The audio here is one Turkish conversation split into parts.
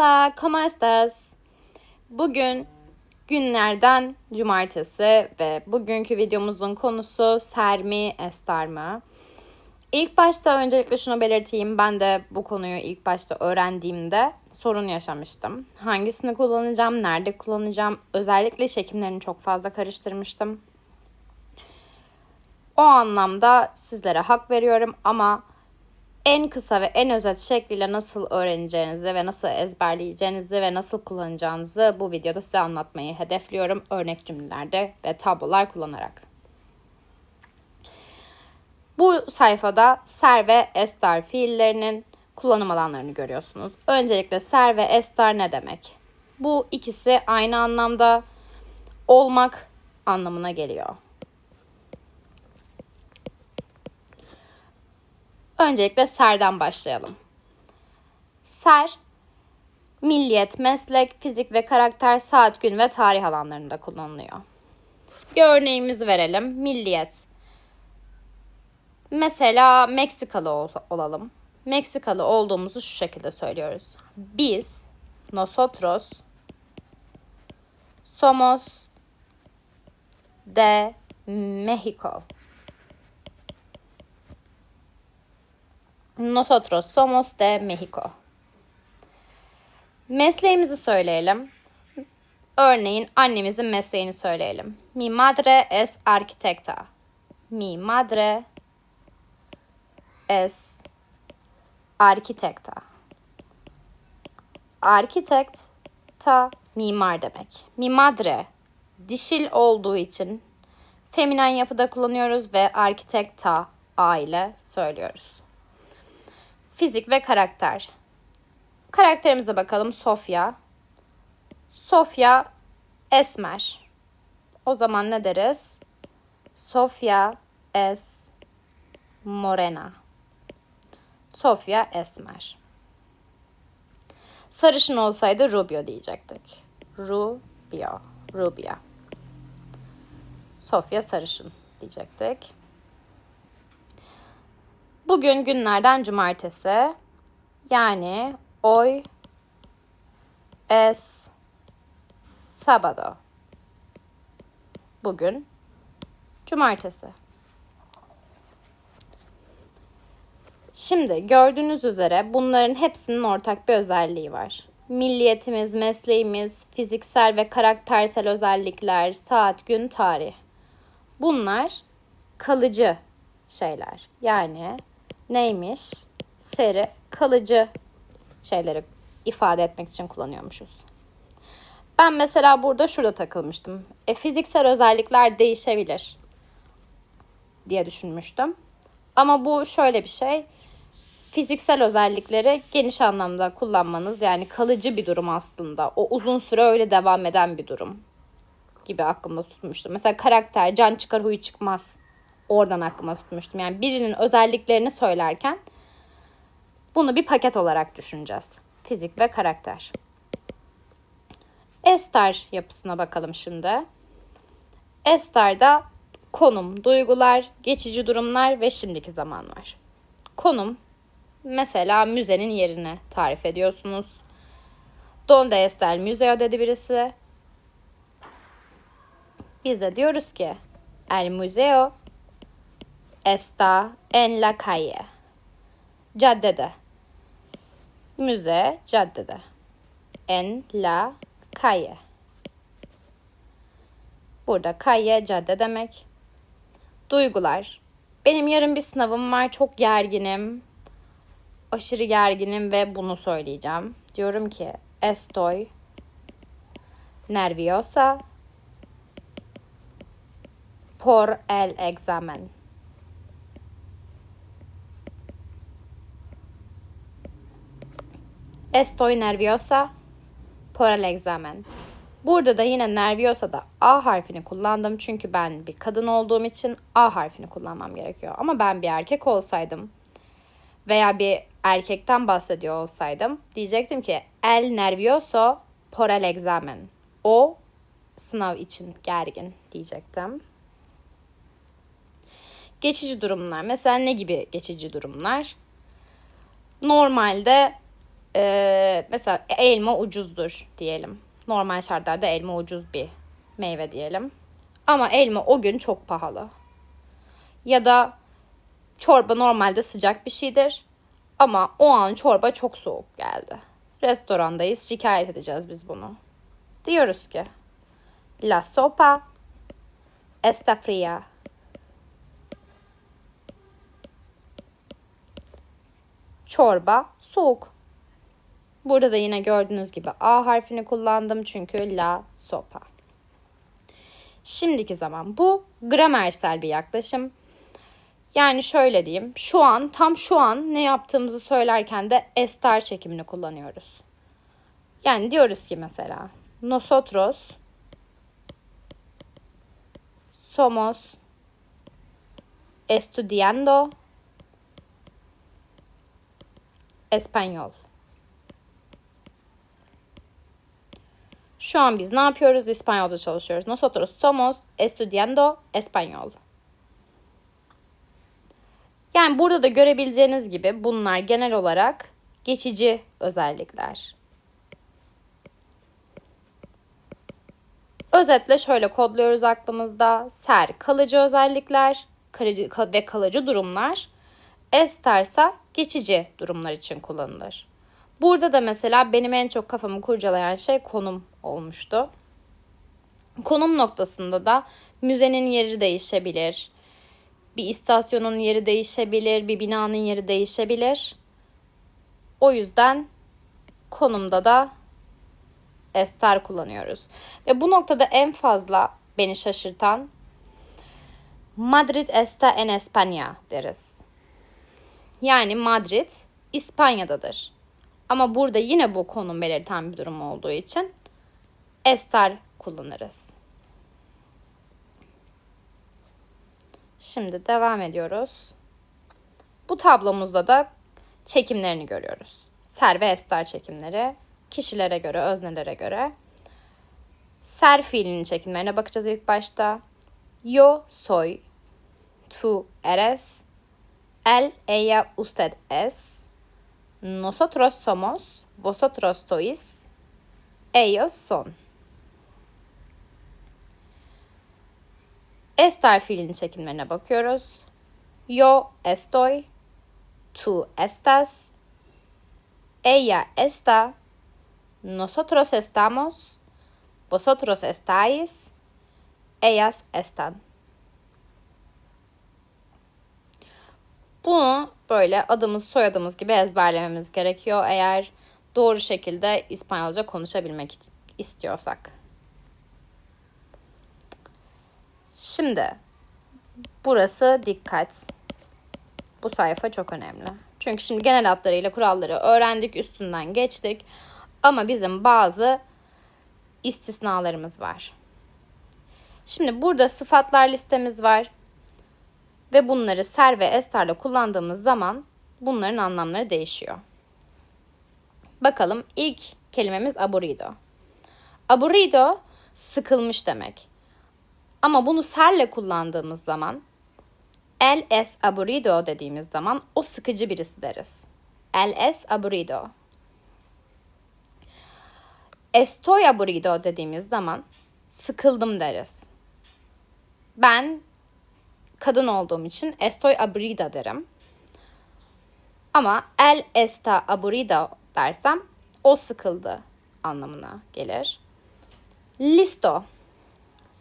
Hola, ¿cómo estás? Bugün günlerden cumartesi ve bugünkü videomuzun konusu ser mi, estar mı? İlk başta öncelikle şunu belirteyim. Ben de bu konuyu ilk başta öğrendiğimde sorun yaşamıştım. Hangisini kullanacağım, nerede kullanacağım? Özellikle çekimlerini çok fazla karıştırmıştım. O anlamda sizlere hak veriyorum ama en kısa ve en özet şekliyle nasıl öğreneceğinizi ve nasıl ezberleyeceğinizi ve nasıl kullanacağınızı bu videoda size anlatmayı hedefliyorum. Örnek cümlelerde ve tablolar kullanarak. Bu sayfada ser ve estar fiillerinin kullanım alanlarını görüyorsunuz. Öncelikle ser ve estar ne demek? Bu ikisi aynı anlamda olmak anlamına geliyor. Öncelikle serden başlayalım. Ser, milliyet, meslek, fizik ve karakter, saat, gün ve tarih alanlarında kullanılıyor. Bir örneğimizi verelim. Milliyet. Mesela Meksikalı ol- olalım. Meksikalı olduğumuzu şu şekilde söylüyoruz. Biz, nosotros, somos de México. Nosotros somos de México. Mesleğimizi söyleyelim. Örneğin annemizin mesleğini söyleyelim. Mi madre es arquitecta. Mi madre es arquitecta. Architect ta mimar demek. Mi madre dişil olduğu için feminen yapıda kullanıyoruz ve arkitekta a ile söylüyoruz. Fizik ve karakter. Karakterimize bakalım. Sofya. Sofya esmer. O zaman ne deriz? Sofya es morena. Sofya esmer. Sarışın olsaydı Rubio diyecektik. Rubio. Rubia. Sofya sarışın diyecektik. Bugün günlerden cumartesi. Yani hoy es sábado. Bugün cumartesi. Şimdi gördüğünüz üzere bunların hepsinin ortak bir özelliği var. Milliyetimiz, mesleğimiz, fiziksel ve karaktersel özellikler, saat, gün, tarih. Bunlar kalıcı şeyler. Yani neymiş? Seri, kalıcı şeyleri ifade etmek için kullanıyormuşuz. Ben mesela burada şurada takılmıştım. E, fiziksel özellikler değişebilir diye düşünmüştüm. Ama bu şöyle bir şey. Fiziksel özellikleri geniş anlamda kullanmanız yani kalıcı bir durum aslında. O uzun süre öyle devam eden bir durum gibi aklımda tutmuştum. Mesela karakter can çıkar huy çıkmaz. Oradan aklıma tutmuştum. Yani birinin özelliklerini söylerken bunu bir paket olarak düşüneceğiz. Fizik ve karakter. Estar yapısına bakalım şimdi. Estar'da konum, duygular, geçici durumlar ve şimdiki zaman var. Konum mesela müzenin yerini tarif ediyorsunuz. Donde está el museo dedi birisi. Biz de diyoruz ki el museo está en la calle. Caddede. Müze caddede. En la calle. Burada calle cadde demek. Duygular. Benim yarın bir sınavım var. Çok gerginim. Aşırı gerginim ve bunu söyleyeceğim. Diyorum ki estoy nerviosa por el examen. Estoy nerviosa por el examen. Burada da yine nerviosa'da A harfini kullandım. Çünkü ben bir kadın olduğum için A harfini kullanmam gerekiyor. Ama ben bir erkek olsaydım veya bir erkekten bahsediyor olsaydım diyecektim ki el nervioso por el examen. O sınav için gergin diyecektim. Geçici durumlar. Mesela ne gibi geçici durumlar? Normalde Ee, mesela elma ucuzdur diyelim. Normal şartlarda elma ucuz bir meyve diyelim. Ama elma o gün çok pahalı. Ya da çorba normalde sıcak bir şeydir. Ama o an çorba çok soğuk geldi. Restorandayız şikayet edeceğiz biz bunu. Diyoruz ki La sopa está fría. Çorba soğuk. Burada da yine gördüğünüz gibi A harfini kullandım çünkü la sopa. Şimdiki zaman bu gramersel bir yaklaşım. Yani şöyle diyeyim. Şu an tam şu an ne yaptığımızı söylerken de estar çekimini kullanıyoruz. Yani diyoruz ki mesela nosotros somos estudiando español. Şu an biz ne yapıyoruz? İspanyolca çalışıyoruz. Nosotros somos estudiando español. Yani burada da görebileceğiniz gibi bunlar genel olarak geçici özellikler. Özetle şöyle kodluyoruz aklımızda. Ser kalıcı özellikler kalıcı ve kalıcı durumlar. Estarsa geçici durumlar için kullanılır. Burada da mesela benim en çok kafamı kurcalayan şey konum olmuştu. Konum noktasında da müzenin yeri değişebilir. Bir istasyonun yeri değişebilir, bir binanın yeri değişebilir. O yüzden konumda da estar kullanıyoruz. Ve bu noktada en fazla beni şaşırtan Madrid está en España deriz. Yani Madrid İspanya'dadır. Ama burada yine bu konum belirten bir durum olduğu için estar kullanırız. Şimdi devam ediyoruz. Bu tablomuzda da çekimlerini görüyoruz. Ser ve estar çekimleri kişilere göre, öznelere göre. Ser fiilinin çekimlerine bakacağız ilk başta. Yo soy, tu eres, el, ella, usted es, nosotros somos, vosotros sois, ellos son. Estar fiilinin çekimlerine bakıyoruz. Yo estoy, tu estás, ella está, nosotros estamos, vosotros estáis, ellas están. Bunu böyle adımız soyadımız gibi ezberlememiz gerekiyor eğer doğru şekilde İspanyolca konuşabilmek istiyorsak. Şimdi burası dikkat. Bu sayfa çok önemli. Çünkü şimdi genel hatlarıyla kuralları öğrendik, üstünden geçtik. Ama bizim bazı istisnalarımız var. Şimdi burada sıfatlar listemiz var. Ve bunları ser ve estarla kullandığımız zaman bunların anlamları değişiyor. Bakalım ilk kelimemiz aburrido. Aburrido sıkılmış demek. Ama bunu serle kullandığımız zaman el es aburrido dediğimiz zaman o sıkıcı birisi deriz. El es aburrido. Estoy aburrido dediğimiz zaman sıkıldım deriz. Ben kadın olduğum için estoy aburrida derim. Ama el está aburrido dersem o sıkıldı anlamına gelir. Listo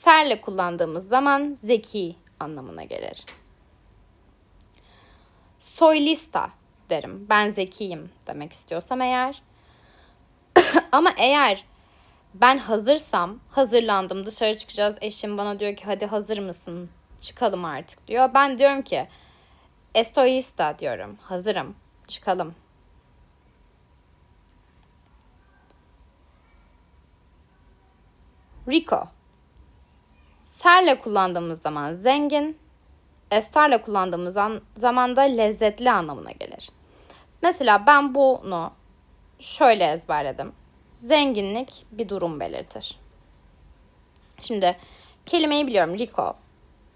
serle kullandığımız zaman zeki anlamına gelir. Soy lista derim. Ben zekiyim demek istiyorsam eğer. Ama eğer ben hazırsam, hazırlandım dışarı çıkacağız. Eşim bana diyor ki hadi hazır mısın? Çıkalım artık diyor. Ben diyorum ki estoy lista diyorum. Hazırım. Çıkalım. Rico. Serle kullandığımız zaman zengin, estarla kullandığımız zaman da lezzetli anlamına gelir. Mesela ben bunu şöyle ezberledim. Zenginlik bir durum belirtir. Şimdi kelimeyi biliyorum. Rico.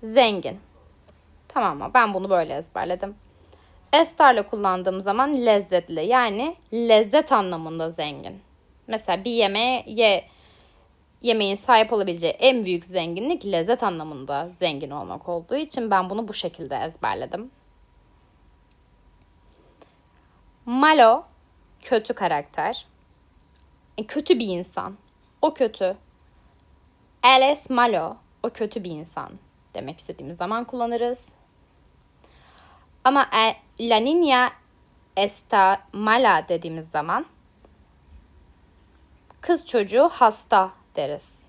Zengin. Tamam mı? Ben bunu böyle ezberledim. Estarla kullandığım zaman lezzetli yani lezzet anlamında zengin. Mesela bir yemeğe ye, yemeğin sahip olabileceği en büyük zenginlik lezzet anlamında zengin olmak olduğu için ben bunu bu şekilde ezberledim. Malo kötü karakter. E, kötü bir insan. O kötü. Es malo. O kötü bir insan demek istediğimiz zaman kullanırız. Ama e, la niña está mala dediğimiz zaman kız çocuğu hasta deriz.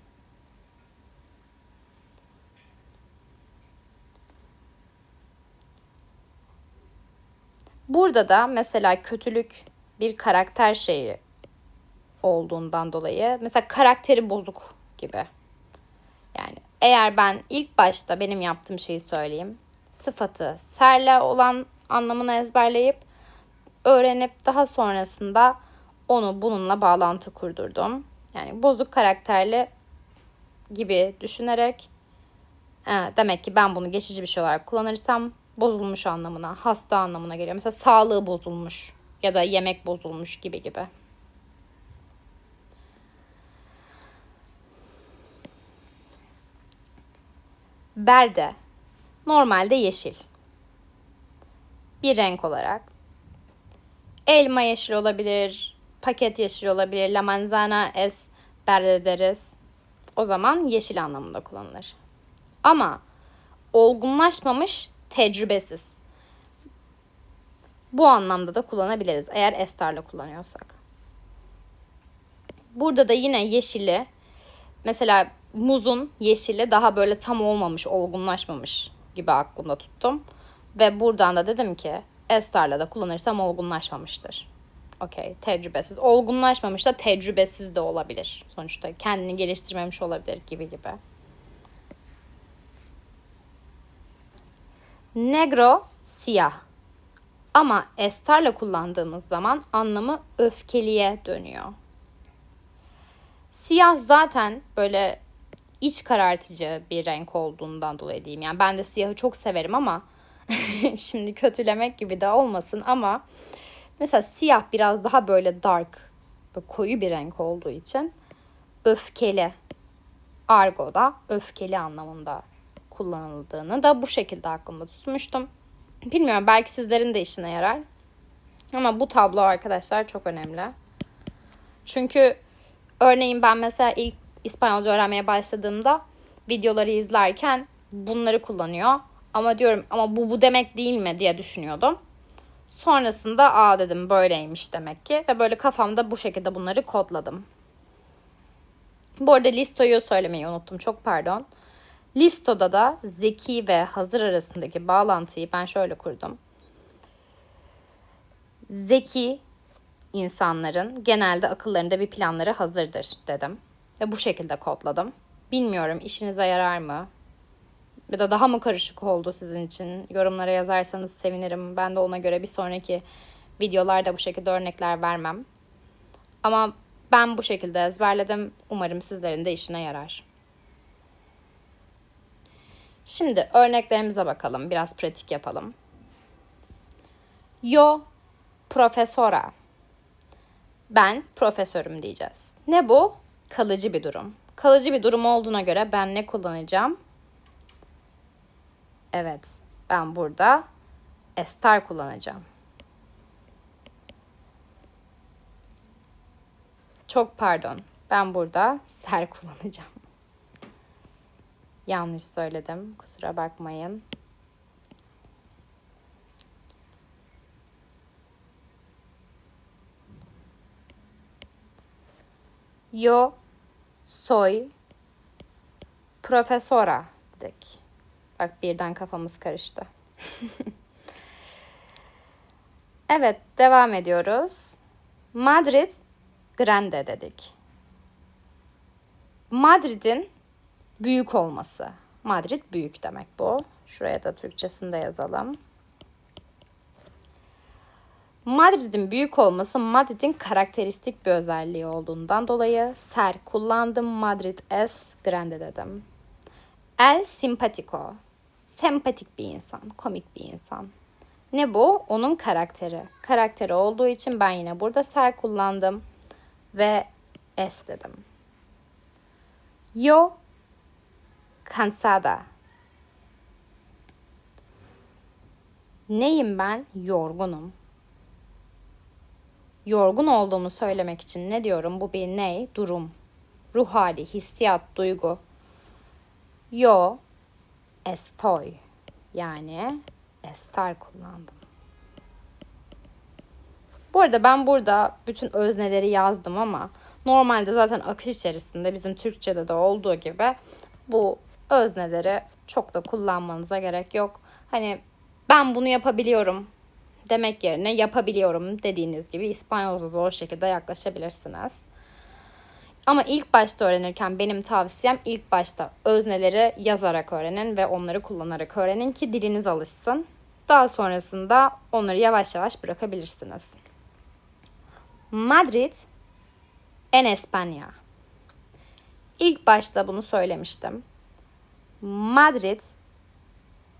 Burada da mesela kötülük bir karakter şeyi olduğundan dolayı mesela karakteri bozuk gibi. Yani eğer ben ilk başta benim yaptığım şeyi söyleyeyim. Sıfatı serle olan anlamını ezberleyip öğrenip daha sonrasında onu bununla bağlantı kurdurdum. Yani bozuk karakterli gibi düşünerek demek ki ben bunu geçici bir şey olarak kullanırsam bozulmuş anlamına, hasta anlamına geliyor. Mesela sağlığı bozulmuş ya da yemek bozulmuş gibi gibi. Berde. Normalde yeşil. Bir renk olarak. Elma yeşil olabilir, paket yeşil olabilir, la manzana es berde deriz. O zaman yeşil anlamında kullanılır. Ama olgunlaşmamış, tecrübesiz. Bu anlamda da kullanabiliriz eğer estarla kullanıyorsak. Burada da yine yeşili mesela muzun yeşili daha böyle tam olmamış, olgunlaşmamış gibi aklımda tuttum. Ve buradan da dedim ki estarla da kullanırsam olgunlaşmamıştır. Okey, tecrübesiz. Olgunlaşmamış da tecrübesiz de olabilir. Sonuçta kendini geliştirmemiş olabilir gibi gibi. Negro, siyah. Ama estarla kullandığımız zaman anlamı öfkeliye dönüyor. Siyah zaten böyle iç karartıcı bir renk olduğundan dolayı diyeyim. Yani ben de siyahı çok severim ama şimdi kötülemek gibi de olmasın ama mesela siyah biraz daha böyle dark, böyle koyu bir renk olduğu için öfkeli. Argo'da öfkeli anlamında kullanıldığını da bu şekilde aklımda tutmuştum. Bilmiyorum belki sizlerin de işine yarar. Ama bu tablo arkadaşlar çok önemli. Çünkü örneğin ben mesela ilk İspanyolca öğrenmeye başladığımda videoları izlerken bunları kullanıyor. Ama diyorum ama bu bu demek değil mi diye düşünüyordum. Sonrasında aa dedim böyleymiş demek ki ve böyle kafamda bu şekilde bunları kodladım. Bu arada listoyu söylemeyi unuttum çok pardon. Listoda da zeki ve hazır arasındaki bağlantıyı ben şöyle kurdum. Zeki insanların genelde akıllarında bir planları hazırdır dedim. Ve bu şekilde kodladım. Bilmiyorum işinize yarar mı? Ya da daha mı karışık oldu sizin için? Yorumlara yazarsanız sevinirim. Ben de ona göre bir sonraki videolarda bu şekilde örnekler vermem. Ama ben bu şekilde ezberledim. Umarım sizlerin de işine yarar. Şimdi örneklerimize bakalım. Biraz pratik yapalım. Yo profesora. Ben profesörüm diyeceğiz. Ne bu? Kalıcı bir durum. Kalıcı bir durum olduğuna göre ben ne kullanacağım? Evet, ben burada estar kullanacağım. Çok pardon. Ben burada ser kullanacağım. Yanlış söyledim. Kusura bakmayın. Yo soy profesora dedik. Bak birden kafamız karıştı. evet devam ediyoruz. Madrid grande dedik. Madrid'in büyük olması. Madrid büyük demek bu. Şuraya da Türkçesinde yazalım. Madrid'in büyük olması Madrid'in karakteristik bir özelliği olduğundan dolayı ser kullandım. Madrid es grande dedim. El simpatico. Sempatik bir insan, komik bir insan. Ne bu? Onun karakteri. Karakteri olduğu için ben yine burada ser kullandım ve es dedim. Yo cansada. Neyim ben? Yorgunum. Yorgun olduğumu söylemek için ne diyorum? Bu bir ney? Durum. Ruh hali, hissiyat, duygu. Yo estoy. Yani estar kullandım. Bu arada ben burada bütün özneleri yazdım ama normalde zaten akış içerisinde bizim Türkçe'de de olduğu gibi bu özneleri çok da kullanmanıza gerek yok. Hani ben bunu yapabiliyorum demek yerine yapabiliyorum dediğiniz gibi İspanyolca da o şekilde yaklaşabilirsiniz. Ama ilk başta öğrenirken benim tavsiyem ilk başta özneleri yazarak öğrenin ve onları kullanarak öğrenin ki diliniz alışsın. Daha sonrasında onları yavaş yavaş bırakabilirsiniz. Madrid en España. İlk başta bunu söylemiştim. Madrid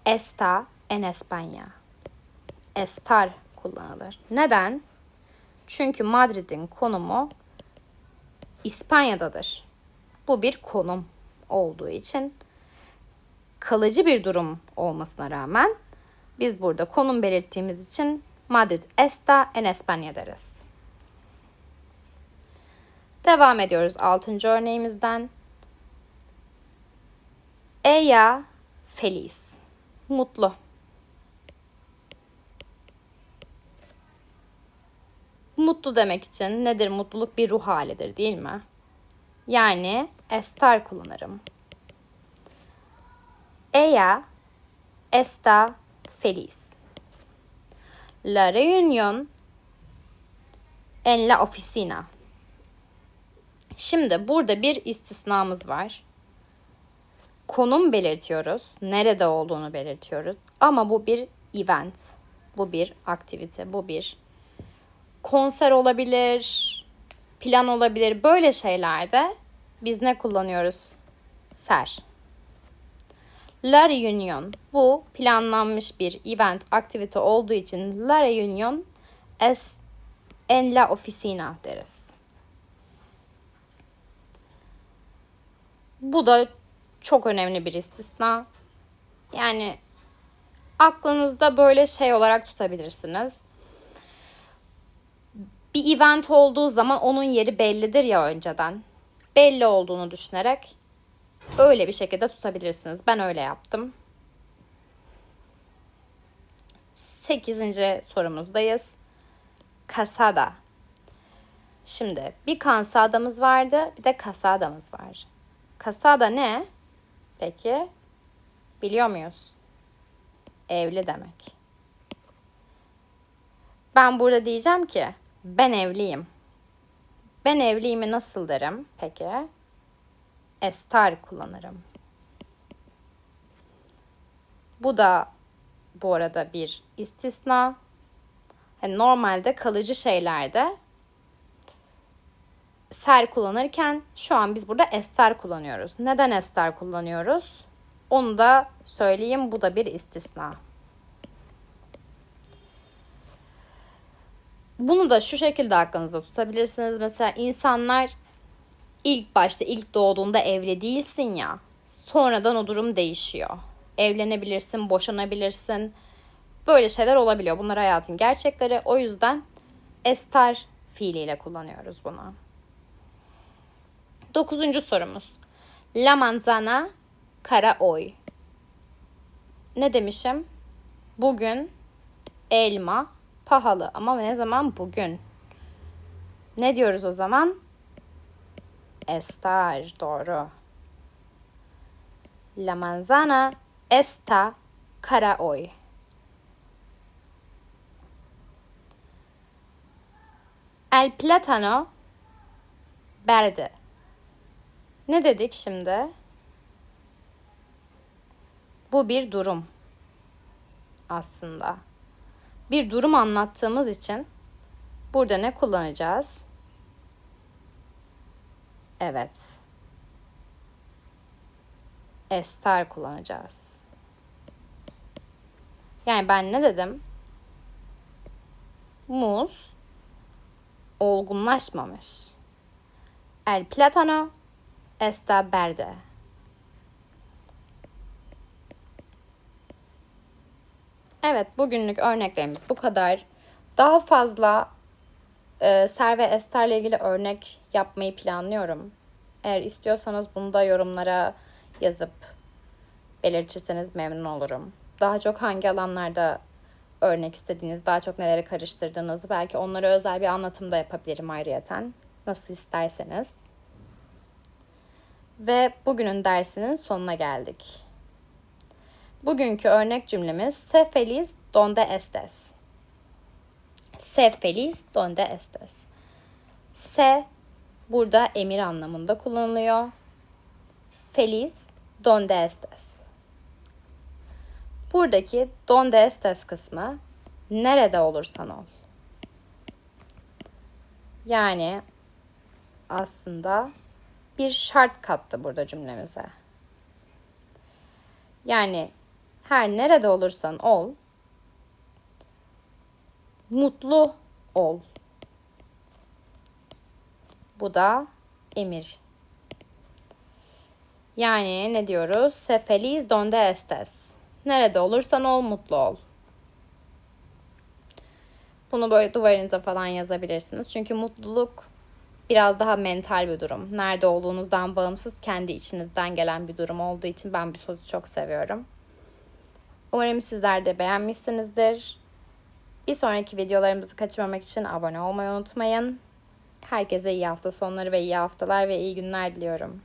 está en España. Estar kullanılır. Neden? Çünkü Madrid'in konumu İspanya'dadır. Bu bir konum olduğu için kalıcı bir durum olmasına rağmen biz burada konum belirttiğimiz için Madrid está en España deriz. Devam ediyoruz 6. örneğimizden. Ella feliz. Mutlu. Mutlu demek için nedir? Mutluluk bir ruh halidir değil mi? Yani estar kullanırım. Ella está feliz. La reunión en la oficina. Şimdi burada bir istisnamız var. Konum belirtiyoruz. Nerede olduğunu belirtiyoruz. Ama bu bir event. Bu bir aktivite. Bu bir konser olabilir, plan olabilir. Böyle şeylerde biz ne kullanıyoruz? Ser. La reunion. Bu planlanmış bir event, aktivite olduğu için la reunion es en la oficina deriz. Bu da çok önemli bir istisna. Yani aklınızda böyle şey olarak tutabilirsiniz bir event olduğu zaman onun yeri bellidir ya önceden. Belli olduğunu düşünerek öyle bir şekilde tutabilirsiniz. Ben öyle yaptım. Sekizinci sorumuzdayız. Kasada. Şimdi bir kansadamız vardı, bir de kasadamız var. Kasada ne? Peki biliyor muyuz? Evli demek. Ben burada diyeceğim ki ben evliyim. Ben evliyimi nasıl derim? Peki. Estar kullanırım. Bu da bu arada bir istisna. Yani normalde kalıcı şeylerde ser kullanırken şu an biz burada estar kullanıyoruz. Neden estar kullanıyoruz? Onu da söyleyeyim. Bu da bir istisna. Bunu da şu şekilde aklınızda tutabilirsiniz. Mesela insanlar ilk başta ilk doğduğunda evli değilsin ya. Sonradan o durum değişiyor. Evlenebilirsin, boşanabilirsin. Böyle şeyler olabiliyor. Bunlar hayatın gerçekleri. O yüzden estar fiiliyle kullanıyoruz bunu. Dokuzuncu sorumuz. La manzana kara oy. Ne demişim? Bugün elma pahalı ama ne zaman bugün. Ne diyoruz o zaman? Estar doğru. La manzana está cara hoy. El plátano verde. Ne dedik şimdi? Bu bir durum aslında bir durum anlattığımız için burada ne kullanacağız? Evet. Estar kullanacağız. Yani ben ne dedim? Muz olgunlaşmamış. El plátano está verde. Evet, bugünlük örneklerimiz bu kadar. Daha fazla e, ser ve esterle ilgili örnek yapmayı planlıyorum. Eğer istiyorsanız bunu da yorumlara yazıp belirtirseniz memnun olurum. Daha çok hangi alanlarda örnek istediğiniz, daha çok neleri karıştırdığınızı belki onlara özel bir anlatım da yapabilirim ayrıyeten. Nasıl isterseniz. Ve bugünün dersinin sonuna geldik. Bugünkü örnek cümlemiz Se feliz donde estés. Se feliz donde estés. Se burada emir anlamında kullanılıyor. Feliz donde estés. Buradaki donde estés kısmı nerede olursan ol. Yani aslında bir şart kattı burada cümlemize. Yani her nerede olursan ol, mutlu ol. Bu da emir. Yani ne diyoruz? Se feliz donde estés. Nerede olursan ol, mutlu ol. Bunu böyle duvarınıza falan yazabilirsiniz. Çünkü mutluluk biraz daha mental bir durum. Nerede olduğunuzdan bağımsız kendi içinizden gelen bir durum olduğu için ben bir sözü çok seviyorum. Umarım sizler de beğenmişsinizdir. Bir sonraki videolarımızı kaçırmamak için abone olmayı unutmayın. Herkese iyi hafta sonları ve iyi haftalar ve iyi günler diliyorum.